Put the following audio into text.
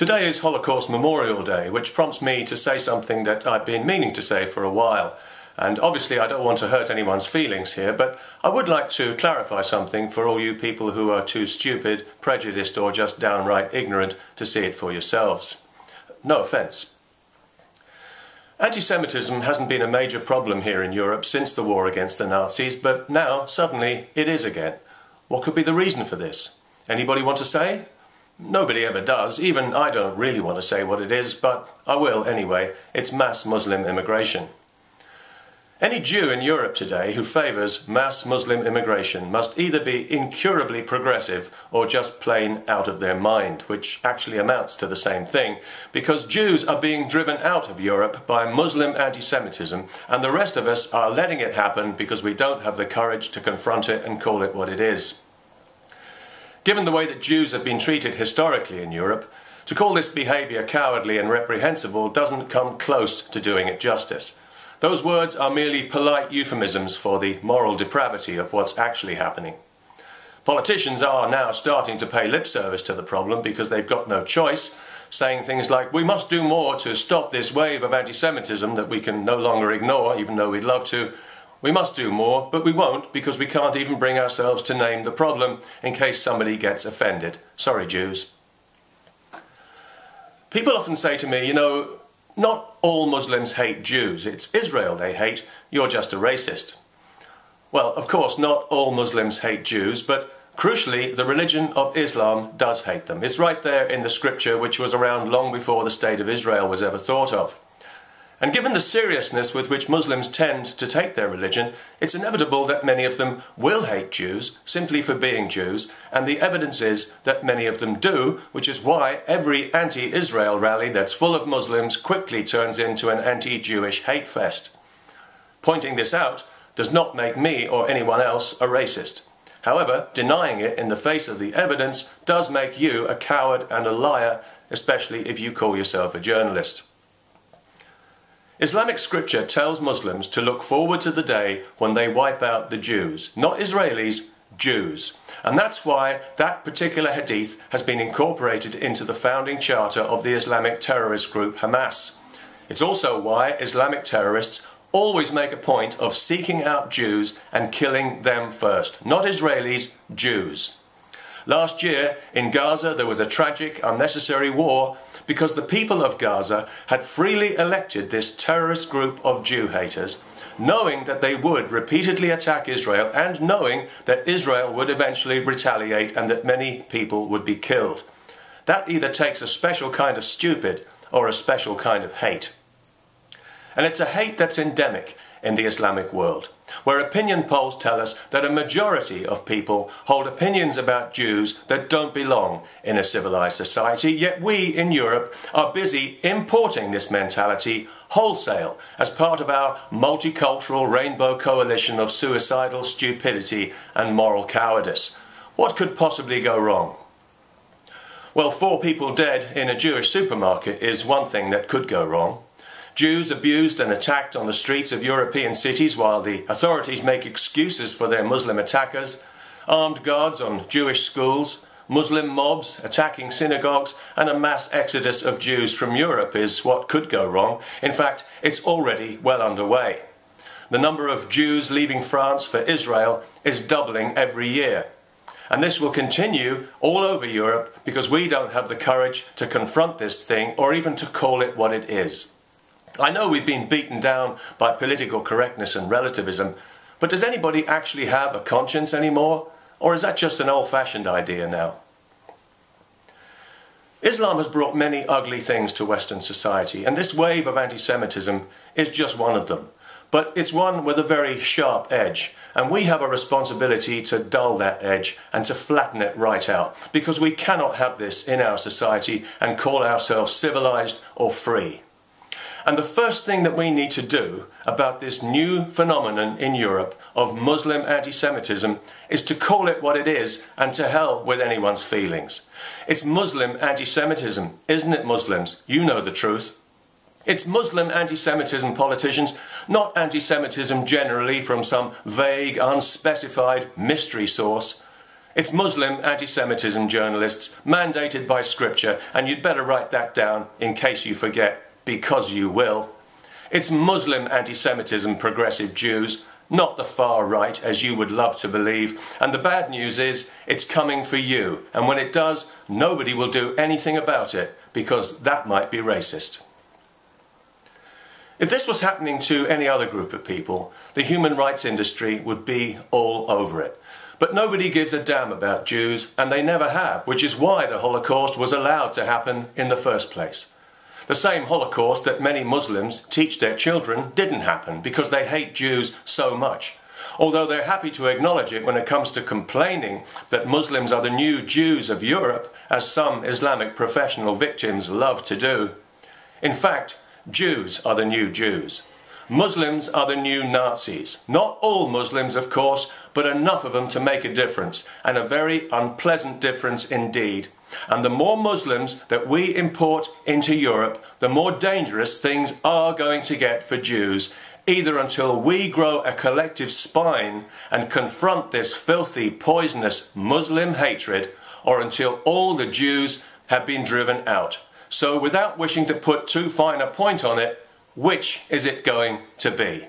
Today is Holocaust Memorial Day, which prompts me to say something that I've been meaning to say for a while. And obviously I don't want to hurt anyone's feelings here, but I would like to clarify something for all you people who are too stupid, prejudiced or just downright ignorant to see it for yourselves. No offence. Anti-Semitism hasn't been a major problem here in Europe since the war against the Nazis, but now, suddenly, it is again. What could be the reason for this? Anybody want to say? Nobody ever does. Even I don't really want to say what it is, but I will anyway. It's mass Muslim immigration. Any Jew in Europe today who favours mass Muslim immigration must either be incurably progressive or just plain out of their mind, which actually amounts to the same thing, because Jews are being driven out of Europe by Muslim anti-Semitism, and the rest of us are letting it happen because we don't have the courage to confront it and call it what it is. Given the way that Jews have been treated historically in Europe, to call this behaviour cowardly and reprehensible doesn't come close to doing it justice. Those words are merely polite euphemisms for the moral depravity of what's actually happening. Politicians are now starting to pay lip service to the problem because they've got no choice, saying things like, we must do more to stop this wave of anti-Semitism that we can no longer ignore, even though we'd love to, we must do more, but we won't because we can't even bring ourselves to name the problem in case somebody gets offended. Sorry, Jews. People often say to me, you know, not all Muslims hate Jews. It's Israel they hate. You're just a racist. Well, of course, not all Muslims hate Jews, but crucially, the religion of Islam does hate them. It's right there in the scripture, which was around long before the State of Israel was ever thought of. And given the seriousness with which Muslims tend to take their religion, it's inevitable that many of them will hate Jews simply for being Jews, and the evidence is that many of them do, which is why every anti-Israel rally that's full of Muslims quickly turns into an anti-Jewish hate fest. Pointing this out does not make me or anyone else a racist. However, denying it in the face of the evidence does make you a coward and a liar, especially if you call yourself a journalist. Islamic scripture tells Muslims to look forward to the day when they wipe out the Jews, not Israelis, Jews. And that's why that particular hadith has been incorporated into the founding charter of the Islamic terrorist group Hamas. It's also why Islamic terrorists always make a point of seeking out Jews and killing them first. Not Israelis, Jews. Last year in Gaza there was a tragic, unnecessary war because the people of Gaza had freely elected this terrorist group of Jew haters, knowing that they would repeatedly attack Israel and knowing that Israel would eventually retaliate and that many people would be killed. That either takes a special kind of stupid or a special kind of hate. And it's a hate that's endemic in the Islamic world, where opinion polls tell us that a majority of people hold opinions about Jews that don't belong in a civilized society, yet we in Europe are busy importing this mentality wholesale as part of our multicultural rainbow coalition of suicidal stupidity and moral cowardice. What could possibly go wrong? Well, four people dead in a Jewish supermarket is one thing that could go wrong. Jews abused and attacked on the streets of European cities while the authorities make excuses for their Muslim attackers, armed guards on Jewish schools, Muslim mobs attacking synagogues, and a mass exodus of Jews from Europe is what could go wrong. In fact, it's already well underway. The number of Jews leaving France for Israel is doubling every year. And this will continue all over Europe because we don't have the courage to confront this thing or even to call it what it is. I know we've been beaten down by political correctness and relativism, but does anybody actually have a conscience anymore? Or is that just an old-fashioned idea now? Islam has brought many ugly things to Western society, and this wave of anti-Semitism is just one of them. But it's one with a very sharp edge, and we have a responsibility to dull that edge and to flatten it right out, because we cannot have this in our society and call ourselves civilized or free. And the first thing that we need to do about this new phenomenon in Europe of Muslim anti-Semitism is to call it what it is and to hell with anyone's feelings. It's Muslim anti-Semitism, isn't it Muslims? You know the truth. It's Muslim anti-Semitism politicians, not anti-Semitism generally from some vague, unspecified mystery source. It's Muslim anti-Semitism journalists, mandated by scripture, and you'd better write that down in case you forget, because you will. It's Muslim anti-Semitism progressive Jews, not the far right, as you would love to believe. And the bad news is, it's coming for you. And when it does, nobody will do anything about it, because that might be racist. If this was happening to any other group of people, the human rights industry would be all over it. But nobody gives a damn about Jews, and they never have, which is why the Holocaust was allowed to happen in the first place. The same Holocaust that many Muslims teach their children didn't happen because they hate Jews so much. Although they're happy to acknowledge it when it comes to complaining that Muslims are the new Jews of Europe, as some Islamic professional victims love to do. In fact, Jews are the new Jews. Muslims are the new Nazis. Not all Muslims, of course, but enough of them to make a difference, and a very unpleasant difference indeed. And the more Muslims that we import into Europe, the more dangerous things are going to get for Jews, either until we grow a collective spine and confront this filthy, poisonous Muslim hatred, or until all the Jews have been driven out. So without wishing to put too fine a point on it, which is it going to be?